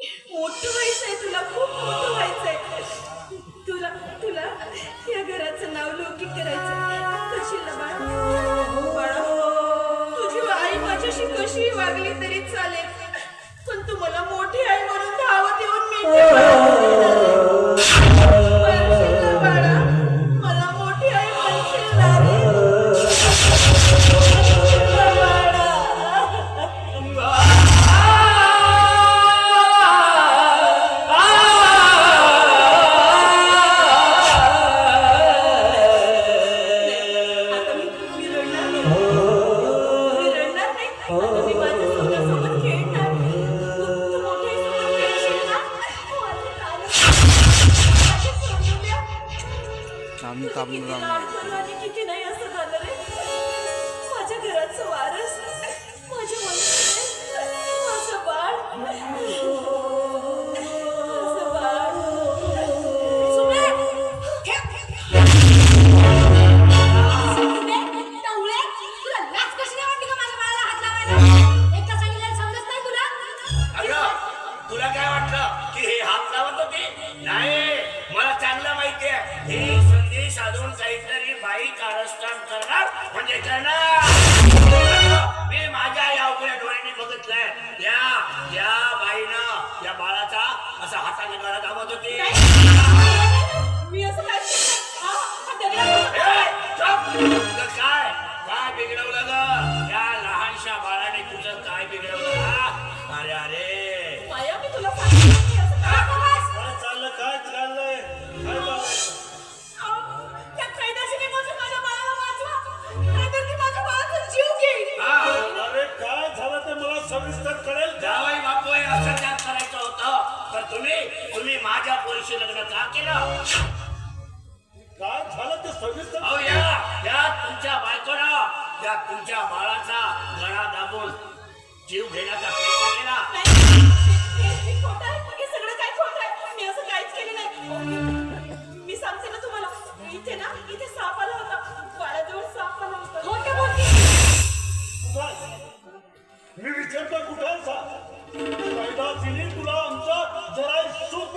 मोठं आहे तुला खूप मोठं व्हायचंय. तुला तुला या घराचं नाव लौकिक करायचं कशी तुझी आई माझ्याशी कशी वागली तरी चालेल. पण तू मला मोठी आई म्हणून धावत येऊन मी 你了 घेतलाय. या या बाईनं या बाळाचा असा हाताने गळा दाबत होती. बाळाचा गळा दाबून जीव घेण्याचा प्रयत्न केला. मी सांगते ना तुम्हाला. इथे ना इथे साप आला होता. बाळाजवळ साप आला होता. मोठ्या मोठी मी विचारता कुठे साप? फायदा दिली तुला आमचा जरा सुख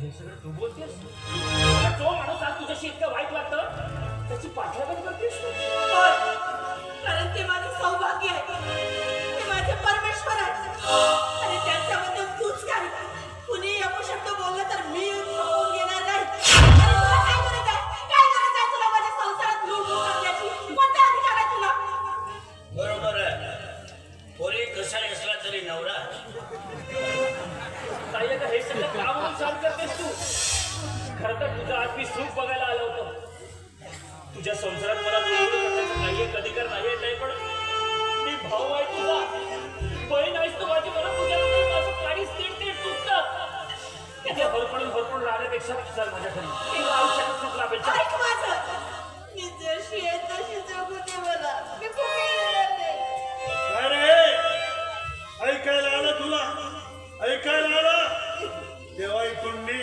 हे सगळं तू बोलतेस आता जो माणूस आज तुझ्याशी इतकं वाईट वाटतं? त्याची पाठलागण करतेस तू? राहण्यापेक्षा चल माझ्या घरी. तुला आयुष्यात सुख लाभेल चल. ऐक माझं. मी जशी आहे तशी जगू दे मला. मी कुठे येणार नाही अरे ऐकायला आलं तुला? ऐकायला आलं? नी.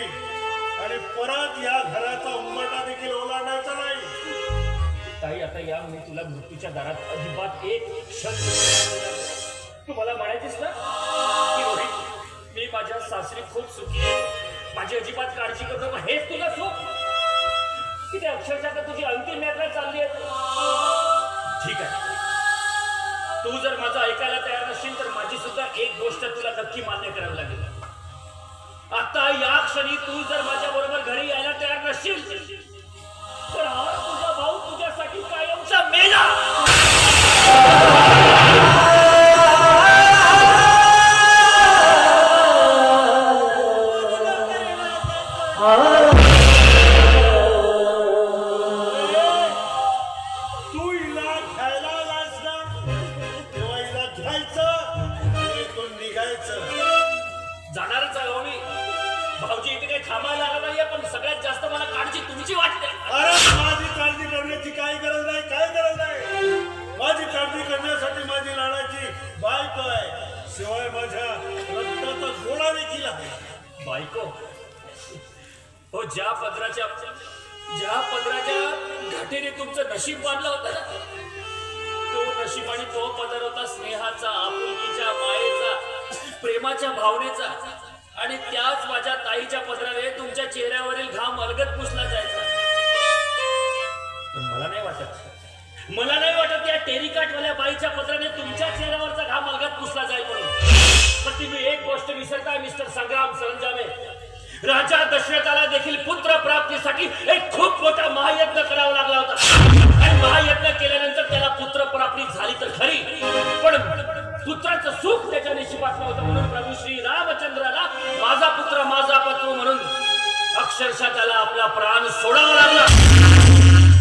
आणि परत या घराचा उंबरटा देखील ओलांडायचा नाही. ताई आता या मी तुला मृत्यूच्या दारात अजिबात एक क्षण सुद्धा तू मला म्हणायचीस ना? की रोहित मी माझ्या सासरी खूप सुखी आहे. माझी अजिबात काळजी करू नको. हेच तुला सुख? की ते अक्षरशः आता तुझी अंतिम यात्रा चालली आहे. ठीक आहे. तू जर माझं ऐकायला तयार नसशील तर माझी सुद्धा एक गोष्ट तुला नक्की मान्य करावी लागेल. आता या क्षणी तू जर माझ्या शिवाय माझ्या रक्ताचा गोळा देखील आहे. बायको हो ज्या पदराच्या ज्या पदराच्या घाटीने तुमचं नशीब बांधलं होतं ना तो नशीब आणि तो पदर होता स्नेहाचा आपुलकीच्या मायेचा प्रेमाच्या भावनेचा. आणि त्याच माझ्या ताईच्या पदराने तुमच्या चेहऱ्यावरील घाम अलग संग्राम सरंजामे. राजा दशरथाला देखील पुत्र प्राप्तीसाठी एक खूप मोठा महायज्ञ करावा लागला होता. आणि महायज्ञ केल्यानंतर त्याला पुत्र प्राप्ती झाली तर खरी. पण पुत्राचं सुख त्याच्या नशिबात नव्हतं म्हणून प्रभू श्री रामचंद्राला माझा पुत्र माझा पत्र म्हणून अक्षरशः त्याला आपला प्राण सोडावा लागला.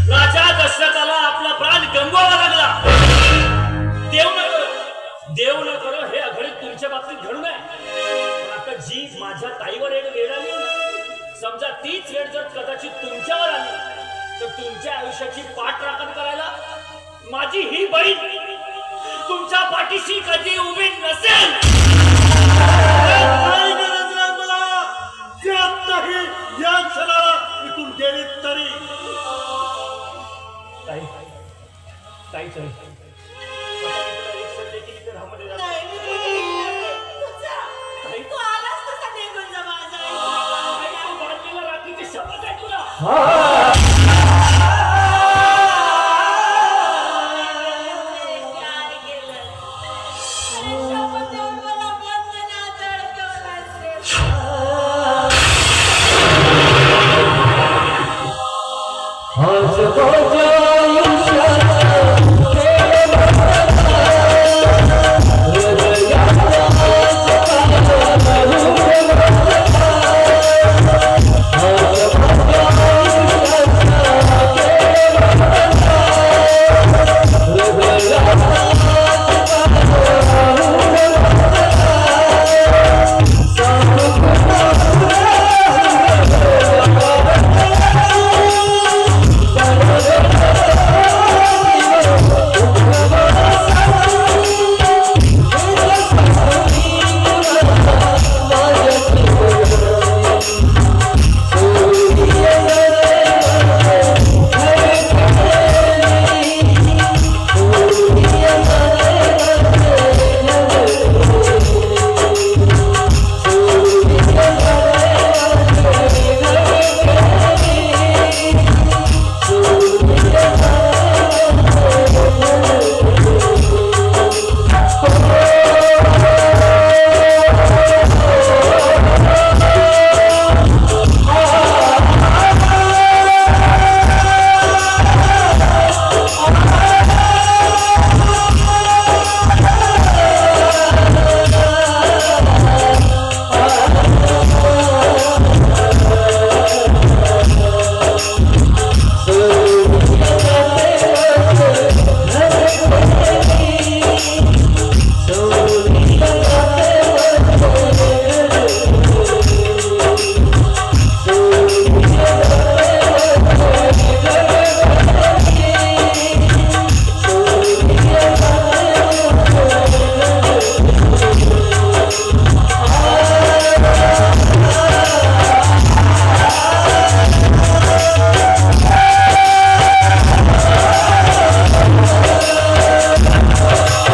राजा दशरथाला आपला प्राण गमवावा लागला. देव न करो देव न करो हे अघडीत तुमच्या बाबतीत घडू नये. माझ्या ताईवर एक वेळ आली ना समजा तीच वेळ जर कदाचित तुमच्यावर आली तर तुमच्या आयुष्याची पाठ राखण करायला माझी ही बहीण तुमच्या पाठीशी कधी उभी नसेल. या क्षणाला इथून गेली तरी. ताई ताई ताई 啊